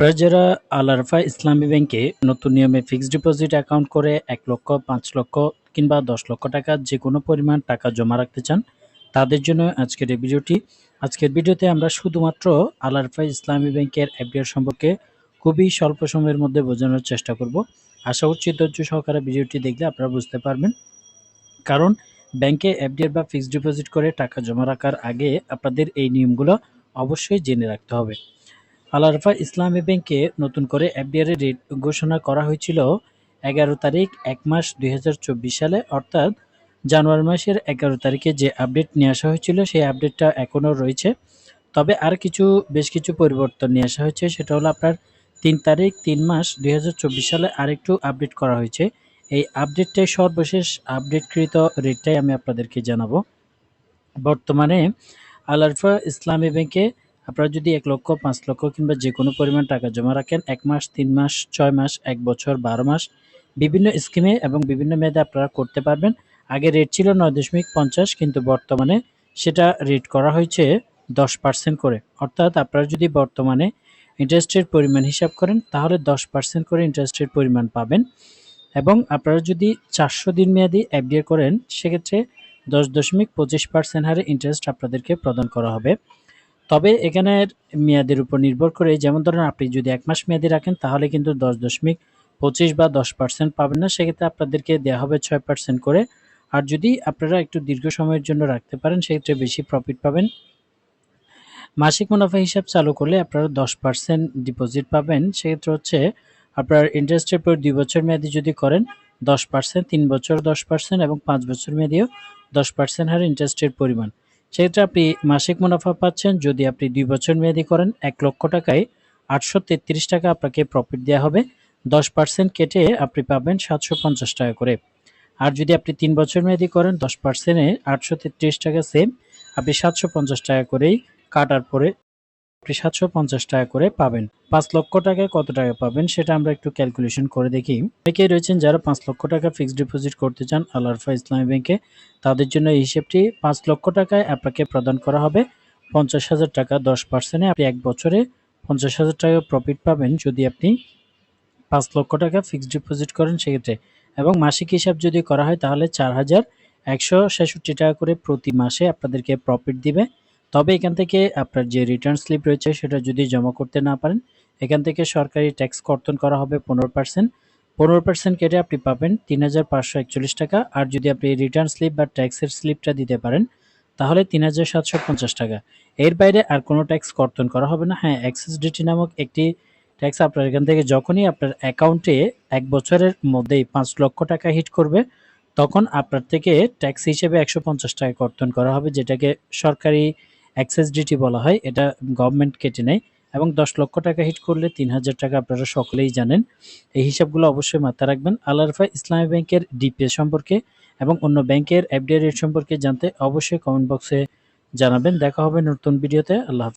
আপনারা যারা আল আরফা ইসলামী ব্যাংকে নতুন নিয়মে ফিক্সড ডিপোজিট অ্যাকাউন্ট করে এক লক্ষ, পাঁচ লক্ষ কিংবা দশ লক্ষ টাকা যে কোনো পরিমাণ টাকা জমা রাখতে চান, তাদের জন্য আজকের এই ভিডিওটি। আজকের ভিডিওতে আমরা শুধুমাত্র আল আরফা ইসলামী ব্যাংকের এফডিআর সম্পর্কে খুবই স্বল্প সময়ের মধ্যে বোঝানোর চেষ্টা করব। আশা করছি ধৈর্য সহকারে ভিডিওটি দেখলে আপনারা বুঝতে পারবেন। কারণ ব্যাংকে এফডিআর বা ফিক্সড ডিপোজিট করে টাকা জমা রাখার আগে আপনাদের এই নিয়মগুলো অবশ্যই জেনে রাখতে হবে। আল আরফা ইসলামী ব্যাংকে নতুন করে এফডিআর রেট ঘোষণা করা হয়েছিল এগারো তারিখ এক মাস দুই হাজার চব্বিশ সালে, অর্থাৎ জানুয়ারি মাসের এগারো তারিখে যে আপডেট নিয়ে আসা হয়েছিল সেই আপডেটটা এখনও রয়েছে। তবে আর কিছু, বেশ কিছু পরিবর্তন নিয়ে আসা হয়েছে, সেটা হলো আপনার তিন তারিখ তিন মাস দুই হাজার চব্বিশ সালে আরেকটু আপডেট করা হয়েছে। এই আপডেটটাই সর্বশেষ আপডেটকৃত রেটটাই আমি আপনাদেরকে জানাব। বর্তমানে আলারফা ইসলামী ব্যাংকে আপনারা যদি এক লক্ষ, পাঁচ লক্ষ কিংবা যে কোনো পরিমাণ টাকা জমা রাখেন, এক মাস, তিন মাস, ছয় মাস, এক বছর, বারো মাস, বিভিন্ন স্কিমে এবং বিভিন্ন মেয়াদে আপনারা করতে পারবেন। আগে রেট ছিল নয় দশমিক পঞ্চাশ, কিন্তু বর্তমানে সেটা রেট করা হয়েছে দশ পার্সেন্ট করে। অর্থাৎ আপনারা যদি বর্তমানে ইন্টারেস্টের পরিমাণ হিসাব করেন, তাহলে দশ পার্সেন্ট করে ইন্টারেস্টের পরিমাণ পাবেন। এবং আপনারা যদি চারশো দিন মেয়াদি এফডিআর করেন, সেক্ষেত্রে দশ দশমিক পঁচিশ পার্সেন্ট হারে ইন্টারেস্ট আপনাদেরকে প্রদান করা হবে। তবে এখানের মেয়াদের উপর নির্ভর করে, যেমন ধরেন আপনি যদি এক মাস মেয়াদি রাখেন, তাহলে কিন্তু দশ দশমিক পঁচিশ বা দশ পার্সেন্ট পাবেন না। সেক্ষেত্রে আপনাদেরকে দেওয়া হবে ছয় পার্সেন্ট করে। আর যদি আপনারা একটু দীর্ঘ সময়ের জন্য রাখতে পারেন, সেক্ষেত্রে বেশি প্রফিট পাবেন। মাসিক মুনাফা হিসাব চালু করলে আপনারা দশ পার্সেন্ট ডিপোজিট পাবেন। সেক্ষেত্রে হচ্ছে আপনার ইন্টারেস্টের পর দুই বছর মেয়াদি যদি করেন, দশ পার্সেন্ট, তিন বছর দশ পার্সেন্ট এবং পাঁচ বছর মেয়াদিও দশ পার্সেন্ট হারে ইন্টারেস্টের পরিমাণ। সেক্ষেত্রে আপনি মাসিক মুনাফা পাচ্ছেন যদি আপনি দুই বছর মেয়াদি করেন এক লক্ষ টাকায় আটশো তেত্রিশ টাকা আপনাকে প্রফিট দেওয়া হবে। দশ পার্সেন্ট কেটে আপনি পাবেন সাতশো পঞ্চাশ টাকা করে। আর যদি আপনি তিন বছর মেয়াদি করেন, দশ পার্সেন্টে আটশো তেত্রিশ টাকা সেম আপনি সাতশো পঞ্চাশ টাকা করেই কাটার পরে আপনি সাতশো পঞ্চাশ টাকা করে পাবেন। পাঁচ লক্ষ টাকায় কত টাকা পাবেন সেটা আমরা একটু ক্যালকুলেশন করে দেখি। অনেকেই রয়েছেন যারা পাঁচ লক্ষ টাকা ফিক্সড ডিপোজিট করতে চান আল আরফা ইসলামী ব্যাংকে তাদের জন্য এই হিসেবটি পাঁচ লক্ষ টাকায় আপনাকে প্রদান করা হবে। পঞ্চাশ হাজার টাকা দশ পার্সেন্টে আপনি এক বছরে পঞ্চাশ হাজার টাকা প্রফিট পাবেন যদি আপনি পাঁচ লক্ষ টাকা ফিক্সড ডিপোজিট করেন সেক্ষেত্রে। এবং মাসিক হিসাব যদি করা হয় তাহলে চার হাজার একশো ছেষট্টি টাকা করে প্রতি মাসে আপনাদেরকে প্রফিট দিবে। তবে এখান থেকে আপনার যে রিটার্ন স্লিপ রয়েছে সেটা যদি জমা করতে না পারেন, এখান থেকে সরকারি ট্যাক্স কর্তন করা হবে পনেরো পার্সেন্ট পনেরো পার্সেন্ট কেটে আপনি পাবেন তিন হাজার পাঁচশো একচল্লিশ টাকা। আর যদি আপনি রিটার্ন স্লিপ বা ট্যাক্সের স্লিপটা দিতে পারেন, তাহলে তিন হাজার সাতশো পঞ্চাশ টাকা। এর বাইরে আর কোনো ট্যাক্স কর্তন করা হবে না। হ্যাঁ অ্যাক্সেস ডিটি নামক একটি ট্যাক্স আপনার এখান থেকে যখনই আপনার অ্যাকাউন্টে এক বছরের মধ্যেই পাঁচ লক্ষ টাকা হিট করবে, তখন আপনার থেকে ট্যাক্স হিসেবে একশো পঞ্চাশ টাকা কর্তন করা হবে, যেটাকে সরকারি অ্যাক্সেস ডিটি বলা হয়, এটা গভর্নমেন্ট কেটে নেয় এবং দশ লক্ষ টাকা হিট করলে তিন হাজার টাকা আপনারা সকলেই জানেন। এই হিসাবগুলো অবশ্যই মাথায় রাখবেন। আলারফা ইসলামী ব্যাংকের ডিপিএস সম্পর্কে এবং অন্য ব্যাংকের এফডিআই রেট সম্পর্কে জানতে অবশ্যই কমেন্ট বক্সে জানাবেন। দেখা হবে নতুন ভিডিওতে আল্লাহ